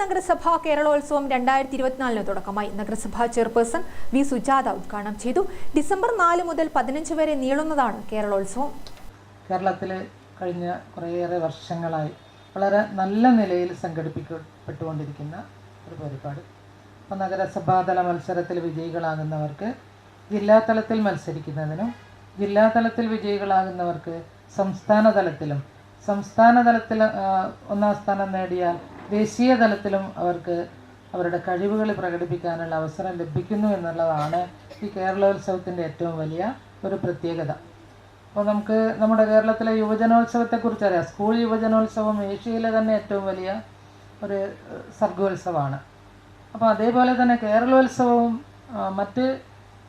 നഗരസഭ കേരളോത്സവം രണ്ടായിരത്തി ഇരുപത്തിനാലിന് തുടക്കമായി. നഗരസഭാ ചെയർപേഴ്സൺ വി. സുജാത ഉദ്ഘാടനം ചെയ്തു. ഡിസംബർ നാല് മുതൽ പതിനഞ്ച് വരെ നീളുന്നതാണ് കേരളോത്സവം. കേരളത്തിൽ കഴിഞ്ഞ കുറേയേറെ വർഷങ്ങളായി വളരെ നല്ല നിലയിൽ സംഘടിപ്പിക്കപ്പെട്ടുകൊണ്ടിരിക്കുന്ന ഒരു പരിപാടി. അപ്പോൾ നഗരസഭാതല മത്സരത്തിൽ വിജയികളാകുന്നവർക്ക് ജില്ലാതലത്തിൽ മത്സരിക്കുന്നതിനും ജില്ലാതലത്തിൽ വിജയികളാകുന്നവർക്ക് സംസ്ഥാനതലത്തിലും സംസ്ഥാനതലത്തിൽ സംസ്ഥാന തലത്തിൽ ഒന്നാം സ്ഥാനം നേടിയാൽ ദേശീയ തലത്തിലും അവർക്ക് അവരുടെ കഴിവുകൾ പ്രകടിപ്പിക്കാനുള്ള അവസരം ലഭിക്കുന്നു എന്നുള്ളതാണ് ഈ കേരളോത്സവത്തിന്റെ ഏറ്റവും വലിയ ഒരു പ്രത്യേകത. അപ്പോൾ നമുക്ക് നമ്മുടെ കേരളത്തിലെ യുവജനോത്സവത്തെക്കുറിച്ച് അറിയാം സ്കൂൾ യുവജനോത്സവം ഏഷ്യയിലെ തന്നെ ഏറ്റവും വലിയ ഒരു സർഗോത്സവമാണ്. അപ്പോൾ അതേപോലെ തന്നെ കേരളോത്സവവും മറ്റ്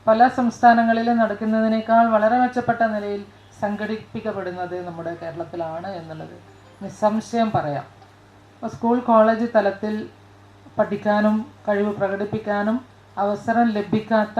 പല സംസ്ഥാനങ്ങളിലും നടക്കുന്നതിനേക്കാൾ വളരെ മെച്ചപ്പെട്ട നിലയിൽ സംഘടിപ്പിക്കപ്പെടുന്നത് നമ്മുടെ കേരളത്തിലാണ് എന്നുള്ളത് നിസ്സംശയം പറയാം. സ്കൂൾ കോളേജ് തലത്തിൽ പഠിക്കാനും കഴിവ് പ്രകടിപ്പിക്കാനും അവസരം ലഭിക്കാത്ത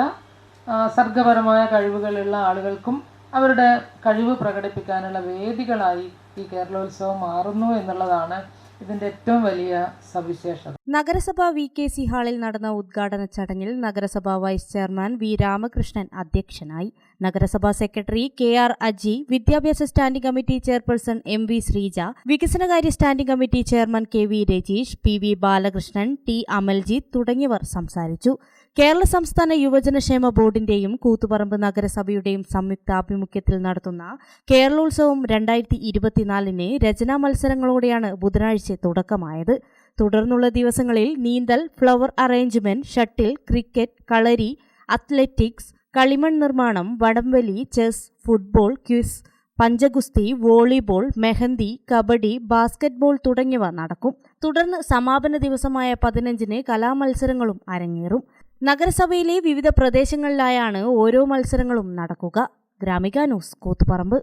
സർഗപരമായ കഴിവുകളുള്ള ആളുകൾക്കും അവരുടെ കഴിവ് പ്രകടിപ്പിക്കാനുള്ള വേദികളായി ഈ കേരളോത്സവം മാറുന്നു എന്നുള്ളതാണ് ഇതിന്റെ ഏറ്റവും വലിയ സവിശേഷത. നഗരസഭ വി കെ സി ഹാളിൽ നടന്ന ഉദ്ഘാടന ചടങ്ങിൽ നഗരസഭാ വൈസ് ചെയർമാൻ വി രാമകൃഷ്ണൻ അധ്യക്ഷനായി നഗരസഭാ സെക്രട്ടറി കെ ആർ അജി വിദ്യാഭ്യാസ standing committee chairperson M V Sreeja വികസനകാര്യ standing committee chairman K V Rajeesh P V Balakrishnan T Amaljith തുടങ്ങിയവർ സംസാരിച്ചു. കേരള സംസ്ഥാന യുവജനക്ഷേമ ബോർഡിന്റെയും കൂത്തുപറമ്പ് നഗരസഭയുടെയും സംയുക്താഭിമുഖ്യത്തിൽ നടത്തുന്ന കേരളോത്സവം രണ്ടായിരത്തി ഇരുപത്തിനാലിന് രചനാ മത്സരങ്ങളോടെയാണ് ബുധനാഴ്ച തുടക്കമായത്. തുടർന്നുള്ള ദിവസങ്ങളിൽ നീന്തൽ flower arrangement shuttle cricket Kalari athletics കളിമൺ നിർമ്മാണം വടംവലി ചെസ് ഫുട്ബോൾ ക്വിസ് പഞ്ചഗുസ്തി വോളിബോൾ മെഹന്തി കബഡി ബാസ്കറ്റ്ബോൾ തുടങ്ങിയവ നടക്കും. തുടർന്ന് സമാപന ദിവസമായ പതിനഞ്ചിന് കലാമത്സരങ്ങളും അരങ്ങേറും. നഗരസഭയിലെ വിവിധ പ്രദേശങ്ങളിലായാണ് ഓരോ മത്സരങ്ങളും നടക്കുക. ഗ്രാമിക ന്യൂസ് കൂത്തുപറമ്പ്.